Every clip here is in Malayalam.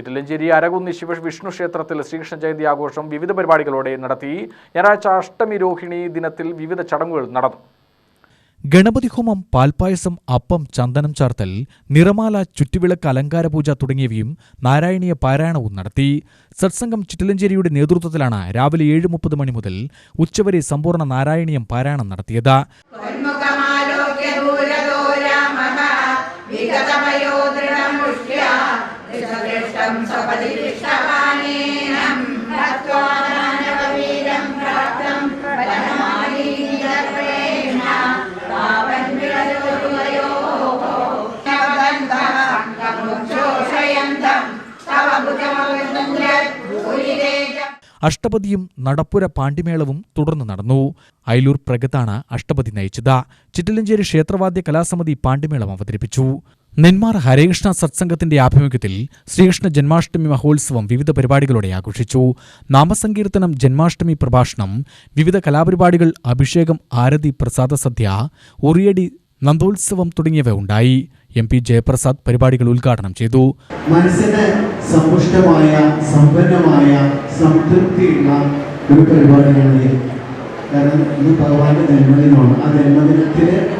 ചിറ്റിലഞ്ചേരി അരകുന്നി ശിവ വിഷ്ണു ക്ഷേത്രത്തിൽ ശ്രീകൃഷ്ണ ജയന്തി ആഘോഷം വിവിധ പരിപാടികളോടെ നടത്തി. ഞായറാഴ്ച അഷ്ടമി രോഹിണി ദിനത്തിൽ വിവിധ ചടങ്ങുകൾ നടന്നു. ഗണപതി ഹോമം പാൽപായസം അപ്പം ചന്ദനം ചാർത്തൽ നിറമാല ചുറ്റുവിളക്ക് അലങ്കാരപൂജ തുടങ്ങിയവയും നാരായണീയ പാരായണവും നടത്തി. സത്സംഗം ചിറ്റലഞ്ചേരിയുടെ നേതൃത്വത്തിലാണ് രാവിലെ ഏഴ് മുപ്പത് മണി മുതൽ ഉച്ചവരെ സമ്പൂർണ നാരായണീയം പാരായണം നടത്തിയത്. അഷ്ടപതിയും നടപ്പുര പാണ്ഡിമേളവും തുടർന്ന് നടന്നു. അയലൂർ പ്രഗത്താണ് അഷ്ടപതി നയിച്ചത്. ചിറ്റലഞ്ചേരി ക്ഷേത്രവാദ്യ കലാസമിതി പാണ്ഡിമേളം അവതരിപ്പിച്ചു. നെന്മാർ ഹരേകൃഷ്ണ സത്സംഗത്തിന്റെ ആഭിമുഖ്യത്തിൽ ശ്രീകൃഷ്ണ ജന്മാഷ്ടമി മഹോത്സവം വിവിധ പരിപാടികളോടെ ആഘോഷിച്ചു. നാമസങ്കീർത്തനം ജന്മാഷ്ടമി പ്രഭാഷണം വിവിധ കലാപരിപാടികൾ അഭിഷേകം ആരതി പ്രസാദ സദ്യ ഉറിയടി നന്ദോത്സവം തുടങ്ങിയവ ഉണ്ടായി. എം പി ജയപ്രസാദ് പരിപാടികൾ ഉദ്ഘാടനം ചെയ്തു. മനസ്സിന് സമ്പുഷ്ടമായ സമ്പന്നമായ സംതൃപ്തിയുള്ള ഒരു പരിപാടിയാണ് കാരണം ഇത് ഭഗവാന്റെ ജന്മദിനമാണ്. ആ ജന്മദിനത്തിന്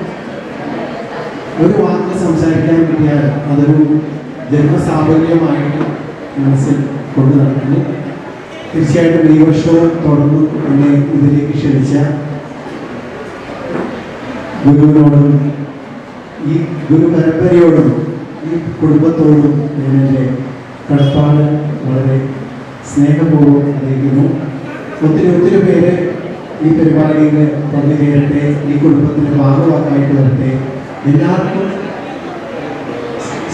ഒരു വാക്ക് സംസാരിക്കാൻ കിട്ടിയാൽ അതൊരു ജന്മസാഫല്യമായിട്ട് മനസ്സിൽ കൊണ്ടു നടക്കുന്നു തീർച്ചയായിട്ടും ഈ വർഷവും തുടർന്ന് എന്നെ ഇതിലേക്ക് ക്ഷണിച്ച ഗുരുവിനോടും ഈ ഗുരു പരമ്പരയോടും ഈ കുടുംബത്തോടും ഞാൻ എന്റെ കടപ്പാട് വളരെ സ്നേഹപൂർവം അറിയിക്കുന്നു. ഒത്തിരി ഒത്തിരി പേര് ഈ പരിപാടിയിൽ പങ്കുചേരട്ടെ ഈ കുടുംബത്തിന്റെ ഭാഗമാക്കായിട്ട് വരട്ടെ. എല്ലാവർക്കും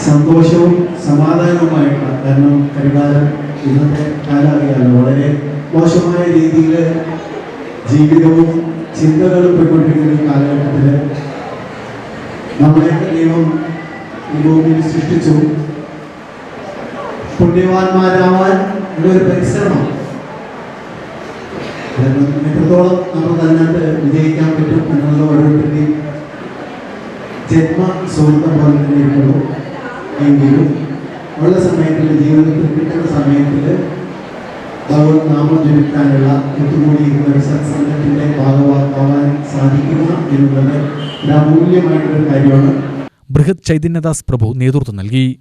സന്തോഷവും സമാധാനവുമായിട്ടുള്ള കാരണം കരുതാരം ഇന്നത്തെ കാലം വളരെ മോശമായ രീതിയിൽ ജീവിതവും ചിന്തകളും പോയിക്കൊണ്ടിരിക്കുന്ന ഈ കാലഘട്ടത്തിൽ നമ്മളെ ദൈവം ഈ ഭൂമിയിൽ സൃഷ്ടിച്ചു. പുണ്യവാന്മാരാവാൻ ഒരു പരിശ്രമം. എത്രത്തോളം നമ്മൾ അതിനകത്ത് വിജയിക്കാൻ പറ്റും എന്നുള്ള ഓരോരുത്തരുടെയും ജന്മ സ്വന്തം ഭവനിലേക്കുള്ളൂ എങ്കിലും ഉള്ള സമയത്തിൽ ജീവിതത്തിൽ കിട്ടുന്ന സമയത്തിൽ ഭഗവത് നാമം ജപിക്കാനുള്ള ഒത്തുകൂടിയിരുന്ന ഒരു സത്സംഗത്തിന്റെ ഭാഗമാക്കാൻ സാധിക്കുക എന്നുള്ളത് ഒരു അമൂല്യമായിട്ടൊരു കാര്യമാണ്. ബൃഹത് ചൈതന്യദാസ് പ്രഭു നേതൃത്വം നൽകി.